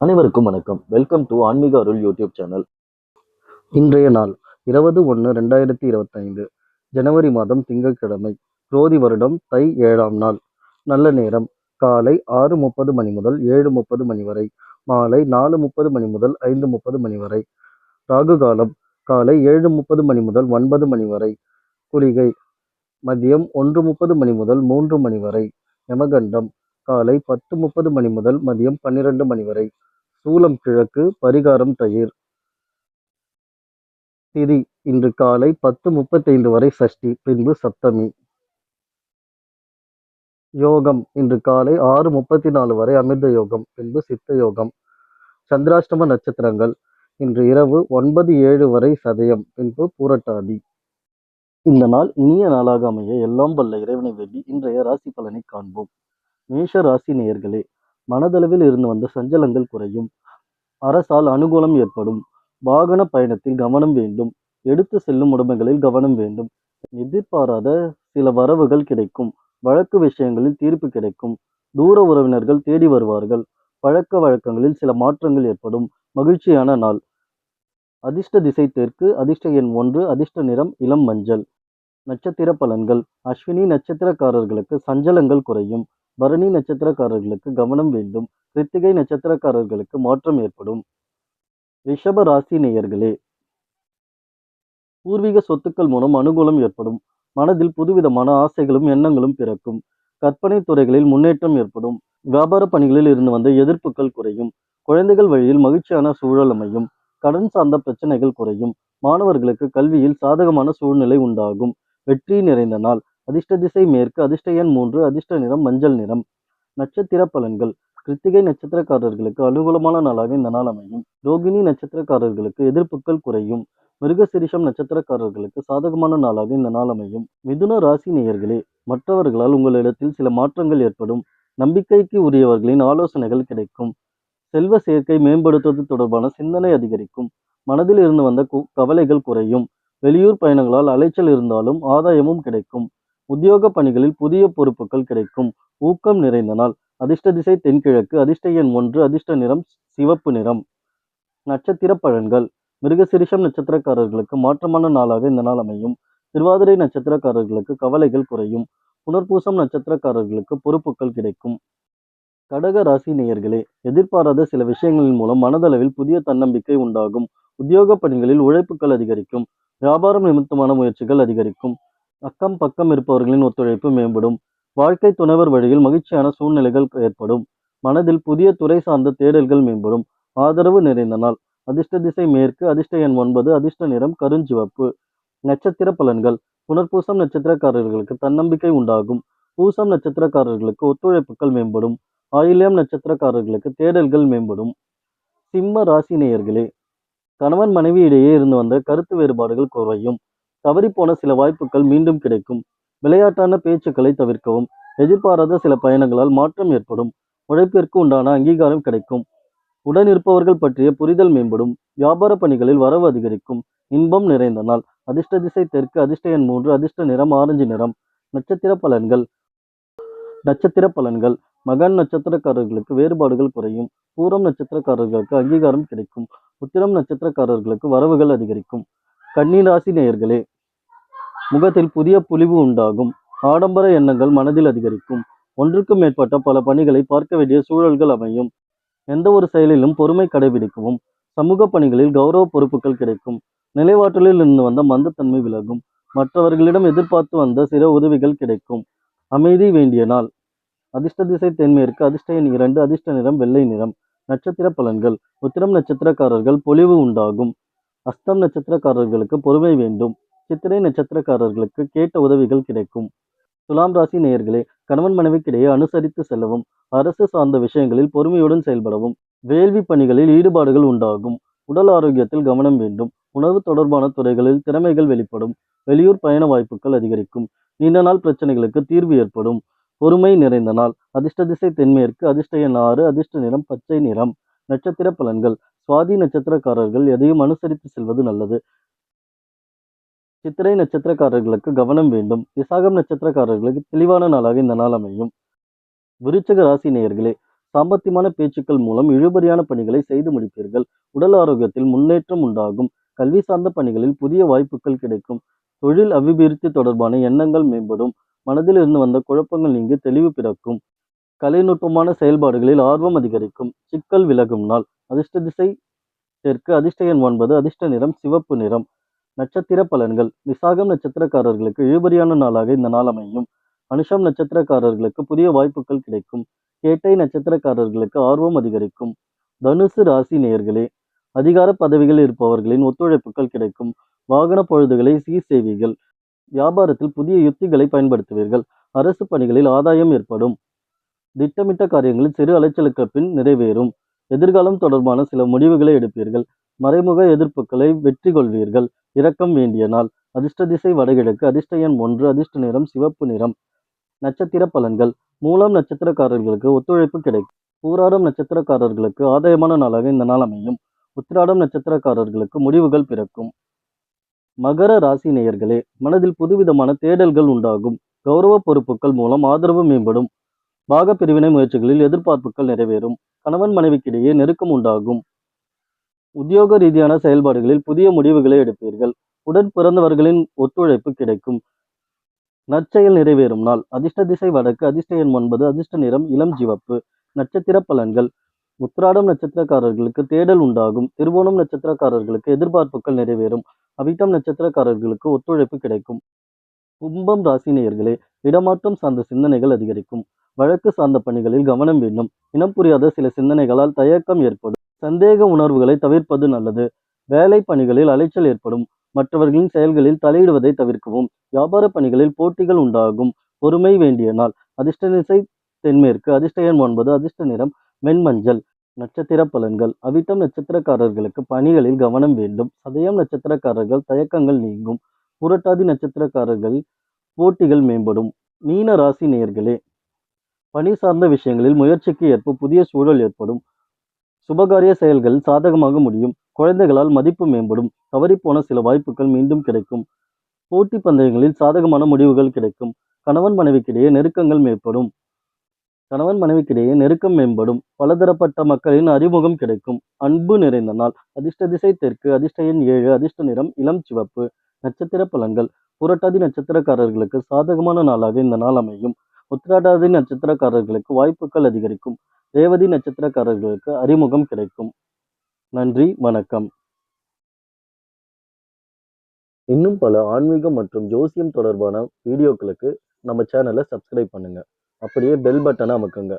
அனைவருக்கும் வணக்கம். Welcome to ஆன்மீக அருள் யூடியூப் சேனல். இன்றைய நாள் இருபது ஒன்று ரெண்டாயிரத்தி இருபத்தைந்து. ஜனவரி மாதம் திங்கட்கிழமை. குரோதி வருடம் தை ஏழாம் நாள். நல்ல நேரம். காலை ஆறு முப்பது மணி முதல் ஏழு முப்பது மணி வரை. மாலை நாலு முப்பது மணி முதல் ஐந்து முப்பது மணி வரை. ராகு காலம். காலை ஏழு முப்பது மணி முதல் ஒன்பது மணி வரை. குளிகை. மதியம் ஒன்று முப்பது மணி முதல் மூன்று மணி வரை. யமகண்டம். காலை பத்து முப்பது மணி முதல் மதியம் பன்னிரண்டு மணி வரை. சூலம் கிழக்கு பரிகாரம் தயிர். திதி இன்று காலை பத்து முப்பத்தைந்து வரை சஷ்டி பின்பு சப்தமி. யோகம் இன்று காலை ஆறு முப்பத்தி நாலு வரை அமிர்த யோகம் பின்பு சித்த யோகம். சந்திராஷ்டம நட்சத்திரங்கள் இன்று இரவு ஒன்பது ஏழு வரை சதயம் பின்பு பூரட்டாதி. இந்த நாள் இனிய நாளாக அமைய எல்லாம் வல்ல இறைவனை வேண்டி இன்றைய ராசி பலனை காண்போம். மேஷ ராசி நேயர்களே மனதளவில் இருந்து வந்த சஞ்சலங்கள் குறையும். அரசால் அனுகூலம் ஏற்படும். வாகன பயணத்தில் கவனம் வேண்டும். எடுத்து செல்லும் உடமைகளில் கவனம் வேண்டும். எதிர்பாராத சில வரவுகள் கிடைக்கும். வழக்கு விஷயங்களில் தீர்ப்பு கிடைக்கும். தூர உறவினர்கள் தேடி வருவார்கள். பழக்க வழக்கங்களில் சில மாற்றங்கள் ஏற்படும். மகிழ்ச்சியான நாள். அதிர்ஷ்ட திசை தெற்கு அதிர்ஷ்ட எண் ஒன்று அதிர்ஷ்ட நிறம் இளம் மஞ்சள். நட்சத்திர பலன்கள். அஸ்வினி நட்சத்திரக்காரர்களுக்கு சஞ்சலங்கள் குறையும். பரணி நட்சத்திரக்காரர்களுக்கு கவனம் வேண்டும். கிருத்திகை நட்சத்திரக்காரர்களுக்கு மாற்றம் ஏற்படும். ரிஷப ராசி நேயர்களே பூர்வீக சொத்துக்கள் மூலம் அனுகூலம் ஏற்படும். மனதில் புதுவிதமான ஆசைகளும் எண்ணங்களும் பிறக்கும். கற்பனை துறைகளில் முன்னேற்றம் ஏற்படும். வியாபார பணிகளில் இருந்து வந்த எதிர்ப்புகள் குறையும். குழந்தைகள் வழியில் மகிழ்ச்சியான சூழல் அமையும். கடன் சார்ந்த பிரச்சனைகள் குறையும். மாணவர்களுக்கு கல்வியில் சாதகமான சூழ்நிலை உண்டாகும். வெற்றி நிறைந்த நாள். அதிர்ஷ்ட திசை மேற்கு அதிர்ஷ்ட எண் மூன்று அதிர்ஷ்ட நிறம் மஞ்சள் நிறம். நட்சத்திர பலன்கள். கிருத்திகை நட்சத்திரக்காரர்களுக்கு அனுகூலமான நாளாக இந்த நாள் அமையும். ரோகிணி நட்சத்திரக்காரர்களுக்கு எதிர்ப்புகள் குறையும். மிருகசிரிஷம் நட்சத்திரக்காரர்களுக்கு சாதகமான நாளாக இந்த நாள் அமையும். மிதுன ராசி நேயர்களே மற்றவர்களால் உங்களிடத்தில் சில மாற்றங்கள் ஏற்படும். நம்பிக்கைக்கு உரியவர்களின் ஆலோசனைகள் கிடைக்கும். செல்வ சேர்க்கை மேம்படுத்துவது தொடர்பான சிந்தனை அதிகரிக்கும். மனதில் இருந்து வந்த கு- கவலைகள் குறையும். வெளியூர் பயணங்களால் அலைச்சல் இருந்தாலும் ஆதாயமும் கிடைக்கும். உத்தியோக பணிகளில் புதிய பொறுப்புகள் கிடைக்கும். ஊக்கம் நிறைந்த நாள். அதிர்ஷ்ட திசை தென்கிழக்கு. அதிர்ஷ்ட எண் ஒன்று. அதிர்ஷ்ட நிறம் சிவப்பு நிறம். நட்சத்திர பலன்கள். மிருகசிரிஷம் நட்சத்திரக்காரர்களுக்கு மாற்றமான நாளாக இந்த நாள் அமையும். திருவாதிரை நட்சத்திரக்காரர்களுக்கு கவலைகள் குறையும். புனர்பூசம் நட்சத்திரக்காரர்களுக்கு பொறுப்புகள் கிடைக்கும். கடக ராசி நேயர்களே எதிர்பாராத சில விஷயங்களின் மூலம் மனதளவில் புதிய தன்னம்பிக்கை உண்டாகும். உத்தியோக பணிகளில் உழைப்புகள் அதிகரிக்கும். வியாபாரம் நிமித்தமான முயற்சிகள் அதிகரிக்கும். அக்கம் பக்கம் இருப்பவர்களின் ஒத்துழைப்பு மேம்படும். வாழ்க்கை துணைவர் வழியில் மகிழ்ச்சியான சூழ்நிலைகள் ஏற்படும். மனதில் புதிய துறை சார்ந்த தேடல்கள் மேம்படும். ஆதரவு நிறைந்த நாள். அதிர்ஷ்ட திசை மேற்கு அதிர்ஷ்ட எண் ஒன்பது அதிர்ஷ்ட நிறம் கருஞ்சிவப்பு. நட்சத்திர பலன்கள். புனர்பூசம் நட்சத்திரக்காரர்களுக்கு தன்னம்பிக்கை உண்டாகும். பூசம் நட்சத்திரக்காரர்களுக்கு ஒத்துழைப்புகள் மேம்படும். ஆயில்யம் நட்சத்திரக்காரர்களுக்கு தேடல்கள் மேம்படும். சிம்ம ராசி நேயர்களே கணவன் மனைவி இடையே இருந்து வந்த கருத்து வேறுபாடுகள் குறையும். தவறிப்போன சில வாய்ப்புகள் மீண்டும் கிடைக்கும். விளையாட்டான பேச்சுக்களை தவிர்க்கவும் எதிர்பாராத சில பயணங்களால் மாற்றம் ஏற்படும். உழைப்பிற்கு உண்டான அங்கீகாரம் கிடைக்கும். உடன் இருப்பவர்கள் பற்றிய புரிதல் மேம்படும். வியாபார பணிகளில் வரவு அதிகரிக்கும். இன்பம் நிறைந்த நாள். அதிர்ஷ்ட திசை தெற்கு அதிர்ஷ்ட எண் மூன்று அதிர்ஷ்ட நிறம் ஆரஞ்சு நிறம். நட்சத்திர பலன்கள். நட்சத்திர பலன்கள். மகன் நட்சத்திரக்காரர்களுக்கு வேறுபாடுகள் குறையும். பூரம் நட்சத்திரக்காரர்களுக்கு அங்கீகாரம் கிடைக்கும். உத்திரம் நட்சத்திரக்காரர்களுக்கு வரவுகள் அதிகரிக்கும். கன்னி ராசி நேயர்களே முகத்தில் புதிய புலிவு உண்டாகும். ஆடம்பர எண்ணங்கள் மனதில் அதிகரிக்கும். ஒன்றுக்கும் மேற்பட்ட பல பணிகளை பார்க்க வேண்டிய சூழல்கள் அமையும். எந்த ஒரு செயலிலும் பொறுமை கடைபிடிக்கவும் சமூக பணிகளில் கௌரவ பொறுப்புகள் கிடைக்கும். நிலைவாற்றலில் இருந்து வந்த மந்தத்தன்மை விலகும். மற்றவர்களிடம் எதிர்பார்த்து வந்த சில உதவிகள் கிடைக்கும். அமைதி வேண்டிய நாள். அதிர்ஷ்ட திசை தென்மேற்கு அதிர்ஷ்ட எண் இரண்டு அதிர்ஷ்ட நிறம் வெள்ளை நிறம். நட்சத்திர பலன்கள். உத்திரம் நட்சத்திரக்காரர்கள் பொலிவு உண்டாகும். அஸ்தம் நட்சத்திரக்காரர்களுக்கு பொறுமை வேண்டும். சித்திரை நட்சத்திரக்காரர்களுக்கு கேட்ட உதவிகள் கிடைக்கும். துலாம் ராசி நேயர்களே கணவன் மனைவிக்கிடையே அனுசரித்து செல்லவும் அரசு சார்ந்த விஷயங்களில் பொறுமையுடன் செயல்படவும் வேள்வி பணிகளில் ஈடுபாடுகள் உண்டாகும். உடல் ஆரோக்கியத்தில் கவனம் வேண்டும். உணவு தொடர்பான துறைகளில் திறமைகள் வெளிப்படும். வெளியூர் பயண வாய்ப்புகள் அதிகரிக்கும். நீண்ட நாள் பிரச்சனைகளுக்கு தீர்வு ஏற்படும். பொறுமை நிறைந்த நாள். அதிர்ஷ்ட திசை தென்மேற்கு அதிர்ஷ்ட எண் ஆறு அதிர்ஷ்ட நிறம் பச்சை நிறம். நட்சத்திர பலன்கள். சுவாதி நட்சத்திரக்காரர்கள் எதையும் அனுசரித்து செல்வது நல்லது. சித்திரை நட்சத்திரக்காரர்களுக்கு கவனம் வேண்டும். விசாகம் நட்சத்திரக்காரர்களுக்கு தெளிவான நாளாக இந்த நாள் அமையும். விருச்சக ராசி நேயர்களே சாம்பத்தியமான பேச்சுக்கள் மூலம் இழுபறியான பணிகளை செய்து முடிப்பீர்கள். உடல் ஆரோக்கியத்தில் முன்னேற்றம் உண்டாகும். கல்வி சார்ந்த பணிகளில் புதிய வாய்ப்புகள் கிடைக்கும். தொழில் அபிவிருத்தி தொடர்பான எண்ணங்கள் மேம்படும். மனதில் இருந்து வந்த குழப்பங்கள் நீங்கி தெளிவு பிறக்கும். கலைநுட்பமான செயல்பாடுகளில் ஆர்வம் அதிகரிக்கும். சிக்கல் விலகும் நாள். அதிர்ஷ்ட திசை தெற்கு அதிர்ஷ்ட எண் ஒன்பது அதிர்ஷ்ட நிறம் சிவப்பு நிறம். நட்சத்திர பலன்கள். விசாகம் நட்சத்திரக்காரர்களுக்கு இழுபறியான நாளாக இந்த நாள் அமையும். அனுஷம் நட்சத்திரக்காரர்களுக்கு புதிய வாய்ப்புகள் கிடைக்கும். கேட்டை நட்சத்திரக்காரர்களுக்கு ஆர்வம் அதிகரிக்கும். தனுசு ராசி நேயர்களே அதிகார பதவிகள் இருப்பவர்களின் ஒத்துழைப்புகள் கிடைக்கும். வாகன பொழுதுகளை சீர் செய்வீர்கள் வியாபாரத்தில் புதிய யுக்திகளை பயன்படுத்துவீர்கள். அரசு பணிகளில் ஆதாயம் ஏற்படும். திட்டமிட்ட காரியங்களில் சிறு அலைச்சலுக்கு பின் நிறைவேறும். எதிர்காலம் தொடர்பான சில முடிவுகளை எடுப்பீர்கள். மறைமுக எதிர்ப்புகளை வெற்றி கொள்வீர்கள். இரக்கம் வேண்டிய நாள். அதிர்ஷ்ட திசை வடகிழக்கு. அதிர்ஷ்ட எண் ஒன்று. அதிர்ஷ்ட நிறம் சிவப்பு நிறம். நட்சத்திர பலன்கள். மூலம் நட்சத்திரக்காரர்களுக்கு ஒத்துழைப்பு கிடைக்கும். பூராடம் நட்சத்திரக்காரர்களுக்கு ஆதாயமான நாளாக இந்த நாள் அமையும். உத்திராடம் நட்சத்திரக்காரர்களுக்கு முடிவுகள் பிறக்கும். மகர ராசி நேயர்களே மனதில் புதுவிதமான தேடல்கள் உண்டாகும். கௌரவ பொறுப்புகள் மூலம் ஆதரவு மேம்படும். பாக பிரிவினை முயற்சிகளில் எதிர்பார்ப்புகள் நிறைவேறும். கணவன் மனைவிக்கிடையே நெருக்கம் உண்டாகும். உத்தியோக ரீதியான செயல்பாடுகளில் புதிய முடிவுகளை எடுப்பீர்கள். உடன் பிறந்தவர்களின் ஒத்துழைப்பு கிடைக்கும். நற்செயல் நிறைவேறும் நாள். அதிர்ஷ்ட திசை வடக்கு அதிர்ஷ்ட எண் ஒன்பது அதிர்ஷ்ட நிறம் இளம் சிவப்பு. நட்சத்திர பலன்கள். உத்திராடம் நட்சத்திரக்காரர்களுக்கு தேடல் உண்டாகும். திருவோணம் நட்சத்திரக்காரர்களுக்கு எதிர்பார்ப்புகள் நிறைவேறும். அவிட்டம் நட்சத்திரக்காரர்களுக்கு ஒத்துழைப்பு கிடைக்கும். கும்பம் ராசினியர்களே இடமாற்றம் சார்ந்த சிந்தனைகள் அதிகரிக்கும். வழக்கு சார்ந்த பணிகளில் கவனம் வேண்டும். இனம் புரியாத சில சிந்தனைகளால் தயக்கம் ஏற்படும். சந்தேக உணர்வுகளை தவிர்ப்பது நல்லது. வேலை பணிகளில் அலைச்சல் ஏற்படும். மற்றவர்களின் செயல்களில் தலையிடுவதை தவிர்க்கவும். வியாபார பணிகளில் போட்டிகள் உண்டாகும். பொறுமை வேண்டிய நாள். அதிர்ஷ்ட திசை தென்மேற்கு. அதிர்ஷ்ட எண் ஒன்பது. அதிர்ஷ்ட நிறம் மென்மஞ்சள் நட்சத்திர பலன்கள். அவிட்டம் நட்சத்திரக்காரர்களுக்கு பணிகளில் கவனம் வேண்டும். சதயம் நட்சத்திரக்காரர்கள் தயக்கங்கள் நீங்கும். புரட்டாதி நட்சத்திரக்காரர்கள் போட்டிகள் மேம்படும். மீன ராசி நேர்களே பணி சார்ந்த விஷயங்களில் முயற்சிக்கு ஏற்ப புதிய சூழல் ஏற்படும். சுபகாரிய செயல்கள் சாதகமாக முடியும். குழந்தைகளால் மதிப்பு மேம்படும். தவறிப்போன சில வாய்ப்புகள் மீண்டும் கிடைக்கும். போட்டி பந்தயங்களில் சாதகமான முடிவுகள் கிடைக்கும். கணவன் மனைவிக்கிடையே நெருக்கங்கள் மேம்படும். கணவன் மனைவிக்கிடையே நெருக்கம் மேம்படும். பலதரப்பட்ட மக்களின் அறிமுகம் கிடைக்கும். அன்பு நிறைந்த நாள். அதிர்ஷ்ட திசை தெற்கு அதிர்ஷ்ட எண் ஏழு அதிர்ஷ்ட நிறம் இளம் சிவப்பு. நட்சத்திர பலன்கள் புரட்டாதி நட்சத்திரக்காரர்களுக்கு சாதகமான நாளாக இந்த நாள் அமையும். உத்திராடாதி நட்சத்திரக்காரர்களுக்கு வாய்ப்புகள் அதிகரிக்கும். ரேவதி நட்சத்திரக்காரர்களுக்கு அறிமுகம் கிடைக்கும். நன்றி வணக்கம். இன்னும் பல ஆன்மீகம் மற்றும் ஜோசியம் தொடர்பான வீடியோக்களுக்கு நம்ம சேனலை சப்ஸ்கிரைப் பண்ணுங்க. அப்படியே பெல் பட்டனை அமுக்குங்க.